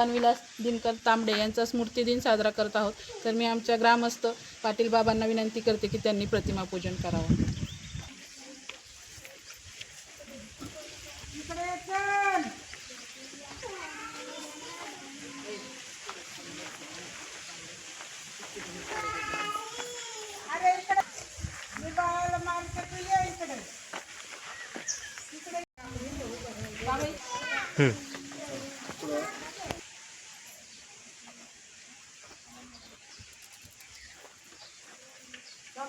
भगवान विलास दिनकर तांबडे यांचा स्मृती दिन साजरा करत आहोत. तर मी आमच्या ग्रामस्थ पाटील बाबांना विनंती करते की त्यांनी प्रतिमा पूजन करावं. इथे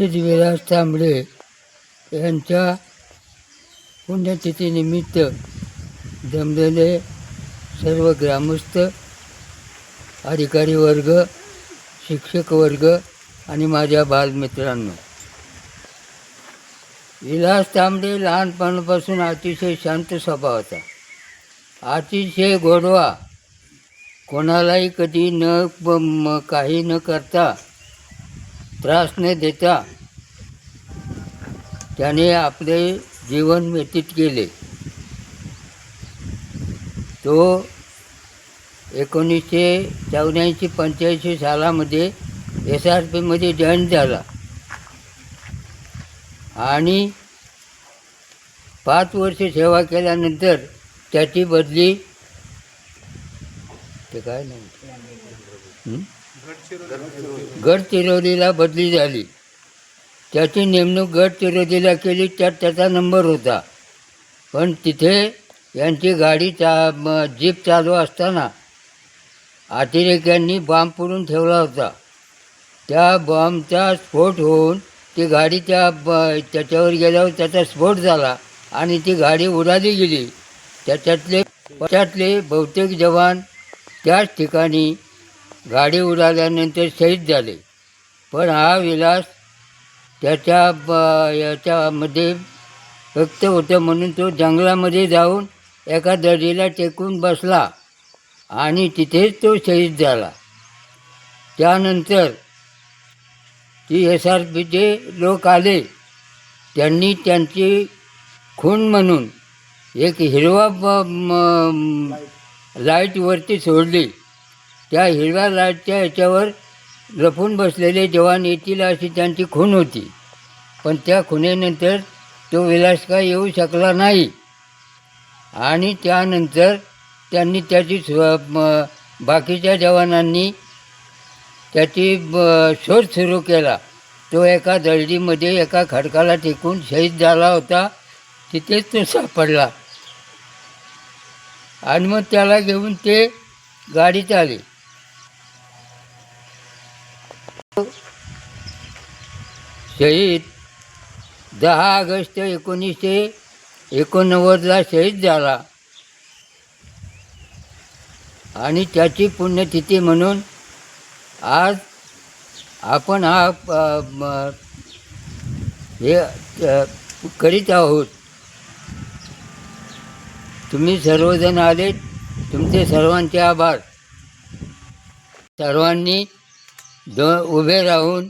विलास तांबडे यांच्या पुण्यतिथीनिमित्त जमलेले सर्व ग्रामस्थ अधिकारी वर्ग शिक्षक वर्ग आणि माझ्या बालमित्रांनो विलास तांबडे लहानपणापासून अतिशय शांत स्वभावाचा अतिशय गोडवा कोणालाही कधी न काही न करता त्रास न देता. त्याने आपले जीवन व्यतीत केले. तो एकोणीसशे चौऱ्याऐंशी पंच्याऐंशी सालामध्ये एस आर पीमध्ये जॉईन झाला. आणि पाच वर्ष सेवा केल्यानंतर त्याची बदली. ते काय नाही गडचिरोलीला बदली झाली. त्याची नेमणूक गडचिरोलीला केली त्यात त्याचा नंबर होता. पण तिथे यांची गाडी चा जीप चालू असताना अतिरेक्यांनी बॉम्ब पुरून ठेवला होता. त्या बॉम्बचा स्फोट होऊन ती गाडी त्या त्याच्यावर गेल्यावर त्याचा स्फोट झाला आणि ती गाडी उडाली गेली. त्याच्यातले त्यातले बहुतेक जवान त्याच ठिकाणी गाडी उडाल्यानंतर शहीद झाले. पण हा विलास त्याच्या ब याच्यामध्ये व्यक्त होतं म्हणून तो जंगलामध्ये जाऊन एका दरीला टेकून बसला आणि तिथेच तो शहीद झाला. त्यानंतर ती एस आर पीचे लोक आले. त्यांनी त्यांची खून म्हणून एक हिरवा लाईटवरती सोडली. त्या हिरव्या लाईटच्या ह्याच्यावर लपून बसलेले जवान येतील अशी त्यांची खून होती. पण त्या खुनेनंतर तो विलास काय येऊ शकला नाही. आणि त्यानंतर त्यांनी त्याची स्व बाकीच्या जवानांनी त्याची शोध सुरू केला. तो एका दळडीमध्ये एका खडकाला टेकून शहीद झाला होता. तिथेच तो सापडला. आणि मग त्याला घेऊन ते गाडीत आले. शहीद दहा ऑगस्ट एकोणीसशे एकोणनव्वदला शहीद झाला. आणि त्याची पुण्यतिथी म्हणून आज आपण हा हे करीत आहोत. तुम्ही सर्वजण आले तुमचे सर्वांचे आभार. सर्वांनी दो उभे राहून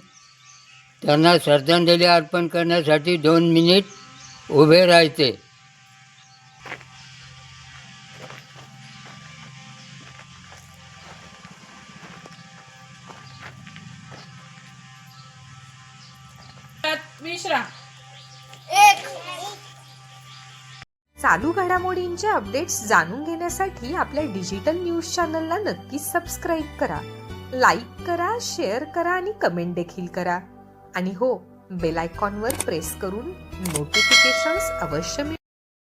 त्यांना श्रद्धांजली अर्पण करण्यासाठी दोन मिनिट उभे राहायचे. चालू घडामोडींचे अपडेट्स जाणून घेण्यासाठी आपल्या डिजिटल न्यूज चॅनलला नक्कीच सबस्क्राईब करा. लाईक करा शेअर करा आणि कमेंट देखील करा. आणि हो बेल आयकॉनवर प्रेस करून नोटिफिकेशन्स अवश्य मिळवा.